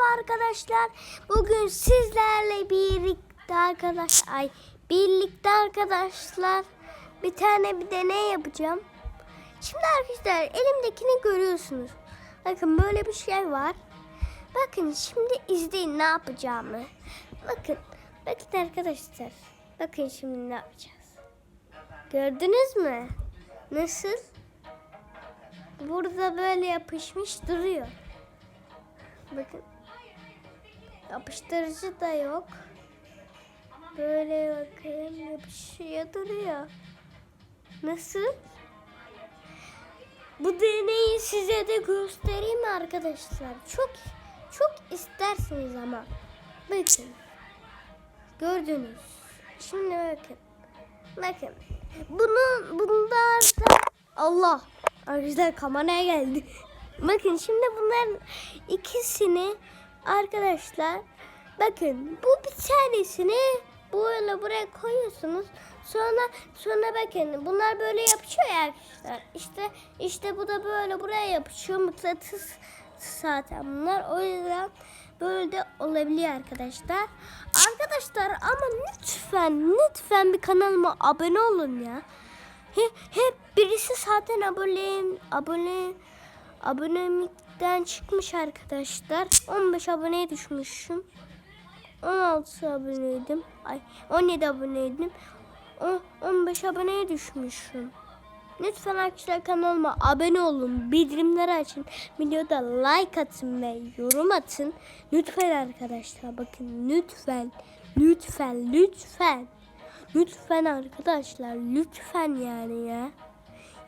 Merhaba arkadaşlar. Bugün sizlerle birlikte arkadaş ay birlikte arkadaşlar bir tane bir deney yapacağım. Şimdi arkadaşlar elimdekini görüyorsunuz. Bakın böyle bir şey var. Bakın şimdi izleyin ne yapacağımı. Bakın. Bakın arkadaşlar. Bakın şimdi ne yapacağız. Gördünüz mü? Nasıl? Burada böyle yapışmış duruyor. Bakın. Yapıştırıcı da yok. Böyle bakayım yapışıyor duruyor. Nasıl? Bu deneyi size de göstereyim arkadaşlar? Çok çok istersiniz ama. Bakın. Gördünüz. Şimdi bakın. Bakın. Bunu bunlar da Allah. Arkadaşlar kameraya geldi. Bakın şimdi bunların ikisini arkadaşlar bakın bu bir tanesini böyle buraya koyuyorsunuz. Sonra sonra bakın bunlar böyle yapışıyor ya arkadaşlar. İşte işte bu da böyle buraya yapışıyor. Mıknatıs zaten bunlar. O yüzden böyle de olabiliyor arkadaşlar. Arkadaşlar ama lütfen lütfen bir kanalıma abone olun ya. Hep, hep birisi zaten abone abone abonelikten çıkmış arkadaşlar. 15 aboneye düşmüşüm. 16 aboneydim. Ay 17 aboneydim. On- 15 aboneye düşmüşüm. Lütfen arkadaşlar kanalıma abone olun. Bildirimleri açın. Videoda like atın ve yorum atın. Lütfen arkadaşlar bakın lütfen. Lütfen lütfen. Lütfen arkadaşlar lütfen yani ya.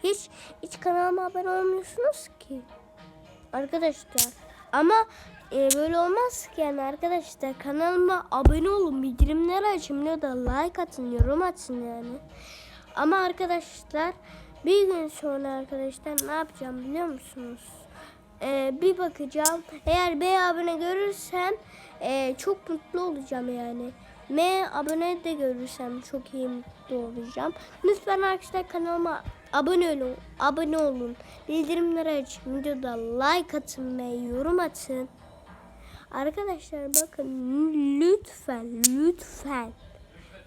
Hiç hiç kanalıma abone olmuyorsunuz ki. Arkadaşlar ama e, böyle olmaz ki yani arkadaşlar kanalıma abone olun bildirimleri açın ya da like atın yorum atın yani. Ama arkadaşlar bir gün sonra arkadaşlar ne yapacağım biliyor musunuz? Ee, bir bakacağım. Eğer B abone görürsem e, çok mutlu olacağım yani. M abone de görürsem çok iyi mutlu olacağım. Lütfen arkadaşlar kanalıma abone olun. Abone olun. Bildirimleri açın. Videoda like atın ve yorum atın. Arkadaşlar bakın lütfen lütfen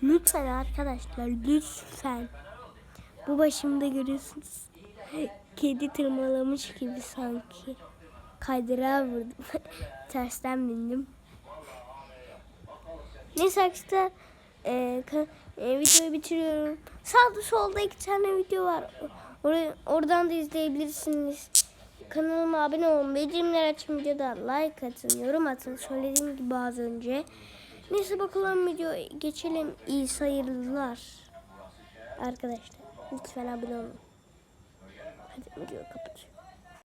lütfen arkadaşlar lütfen bu başımda görüyorsunuz kedi tırmalamış gibi sanki kaydırağa vurdum tersten bindim neyse arkadaşlar e, e, videoyu bitiriyorum sağda solda iki tane video var Oraya, oradan da izleyebilirsiniz Kanalıma abone olun. Bildirimleri açın. Videoda like atın. Yorum atın. Söylediğim gibi az önce. Neyse bakalım video geçelim. İyi sayılar. Arkadaşlar lütfen abone olun. Hadi videoyu kapatıyorum.